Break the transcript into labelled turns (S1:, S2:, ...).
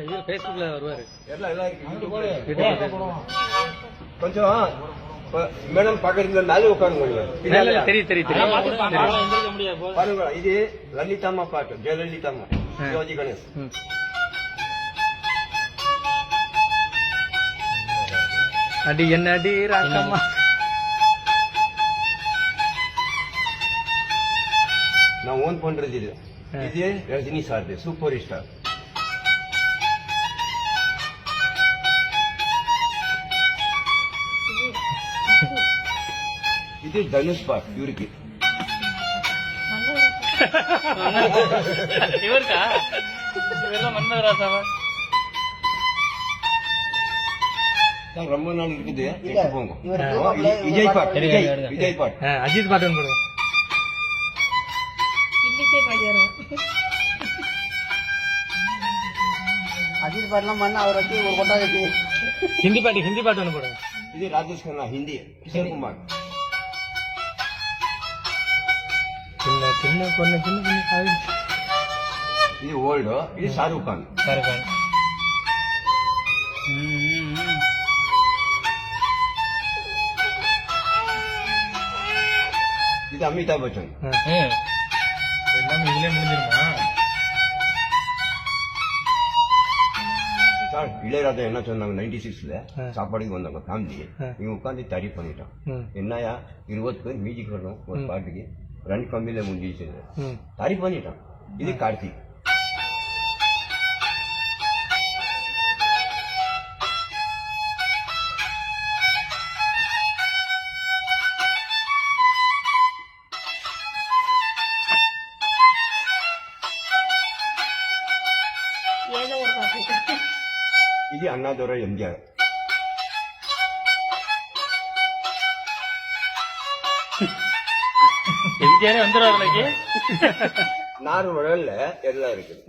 S1: இது ஃபேஸ்புக்ல வருவாரு.
S2: கொஞ்சம் மேடம் பக்கத்துல மேல உட்காருங்க
S1: இல்ல,
S2: பின்னால
S1: இல்ல, தெரியும் தெரியும்.
S2: பாருங்க இது லலிதாம்மா பாட்டு. ஜெயலலிதாம்மா.
S1: ஆ.
S2: சிவாஜி கணேஷ்.
S1: அடி என்ன அடி ராக்கம்மா
S2: நான் ஓன் பண்றது இது. இது ரஜினி சார் சூப்பர் ஸ்டார். இது தனுஷ் பாட் இவருக்கு
S1: இவருக்கா? இவரெல்லாம் மன்மதராசாவா
S2: சார், ரொம்ப நாள் இருக்குது. போங்க. விஜய் பாட் விஜய். விஜய் பாட்
S1: அஜித் பாட்டு போடுங்க
S3: அஜித் பாட்டுலாம் பண்ண அவர் வச்சு ஒரு வச்சு
S1: ஹிந்தி பாட்டு ஹிந்தி பாட்டு ஒன்று போடுங்க
S2: இது ராஜேஷ் கண்ணா ஹிந்தி. கிஷோர் குமார்.
S1: சின்ன சின்ன பொண்ணு சின்ன பொண்ணு சாரி.
S2: இது ஓல்டு? இது ஷாருக் கான்.
S1: சாரி பாரு
S2: இது அமிதாப் பச்சன்.
S1: எல்லாமே இதுலயே முடிஞ்சிருமா?
S2: சார் இளையராஜா என்ன சொன்னாங்க நைன்டி சிக்ஸ்ல. சாப்பாடுக்கு வந்தாங்க ஃபேமிலி. இவங்க உட்காந்து தரி பண்ணிட்டான். என்னையா இருபது பேர் மியூசிக் வரணும் ஒரு. பாட்டுக்கு. ரெண்டு கம்பியில முடிஞ்சிச்சு
S1: ம்
S2: தரி பண்ணிட்டான் இது கார்த்திக் இது அண்ணாதுரை எம்ஜிஆர்
S1: எம்ஜிஆரே வந்துடுவாரு
S2: நார் உடல்ல எல்லாம் இருக்குது.